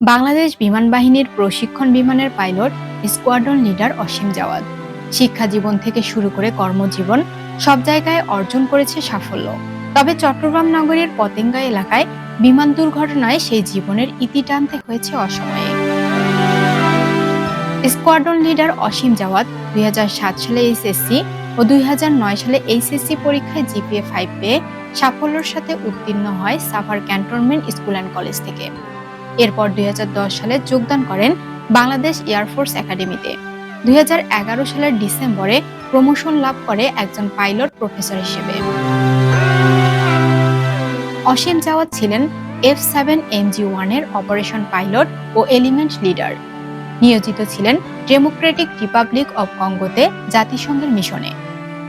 বাংলাদেশ বিমান বাহিনীর প্রশিক্ষণ বিমানের pilot, squadron leader Asim Jawad. শিক্ষা জীবন থেকে শুরু করে কর্মজীবন সব জায়গায় অর্জন করেছে সাফল্য। তবে চট্টগ্রাম নগরের পতেঙ্গা এলাকায় বিমান দুর্ঘটনায় সেই জীবনের ইতি টানতে হয়েছে অসময়ে। স্কোয়াড্রন লিডার অসীম জাওয়াদ দুই সালে এইচএসসি ও দুই হাজার নয় সালে এইচএসসি পরীক্ষায় জিপিএ ফাইভ পেয়ে সাফল্যের সাথে উত্তীর্ণ হয় Savar cantonment school and college থেকে। এরপর দুই হাজার দশ সালে যোগদান করেন বাংলাদেশ এয়ারফোর্স একাডেমিতে। দুই হাজার এগারো সালের ডিসেম্বরে প্রমোশন লাভ করে একজন পাইলট প্রফেসর হিসেবে। অসীম জাওয়াত ছিলেন এফ সেভেন এমজি ওয়ানের অপারেশন পাইলট ও এলিমেন্ট লিডার। নিয়োজিত ছিলেন ডেমোক্রেটিক রিপাবলিক অব কঙ্গোতে জাতিসংঘের মিশনে।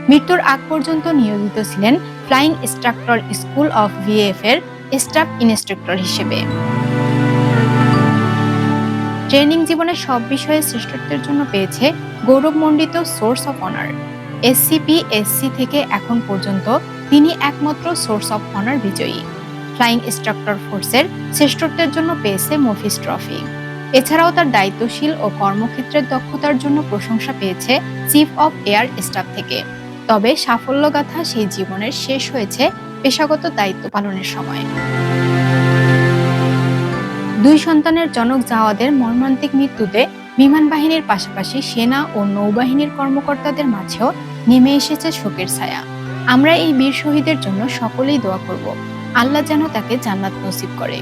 মৃত্যুর আগ পর্যন্ত নিয়োজিত ছিলেন flying instructor school of V F এর স্টাফ ইনস্ট্রাক্টর হিসেবে। ট্রেনিং জীবনের সব বিষয়ে শ্রেষ্ঠত্বের জন্য পেয়েছে গৌরবমণ্ডিত sword of honour. SCP SC থেকে এখন পর্যন্ত তিনি একমাত্র সোর্স অফ অনার বিজয়ী। ফ্লাইং ইনস্ট্রাক্টর ফোর্সের শ্রেষ্ঠত্বের জন্য পেয়েছে মফিস ট্রফি। এছাড়াও তার দায়িত্বশীল ও কর্মক্ষেত্রের দক্ষতার জন্য প্রশংসা পেয়েছে চিফ অফ এয়ার স্টাফ থেকে। তবে সাফল্যগাথা সেই জীবনের শেষ হয়েছে পেশাগত দায়িত্ব পালনের সময়। দুই সন্তানের জনক জাওয়াদের মর্মান্তিক মৃত্যুতে বিমান বাহিনীর পাশাপাশি সেনা ও নৌবাহিনীর কর্মকর্তাদের মাঝেও নেমে এসেছে শোকের ছায়া। আমরা এই বীর শহীদের জন্য সকলেই দোয়া করব। আল্লাহ যেন তাকে জান্নাত নসিব করে।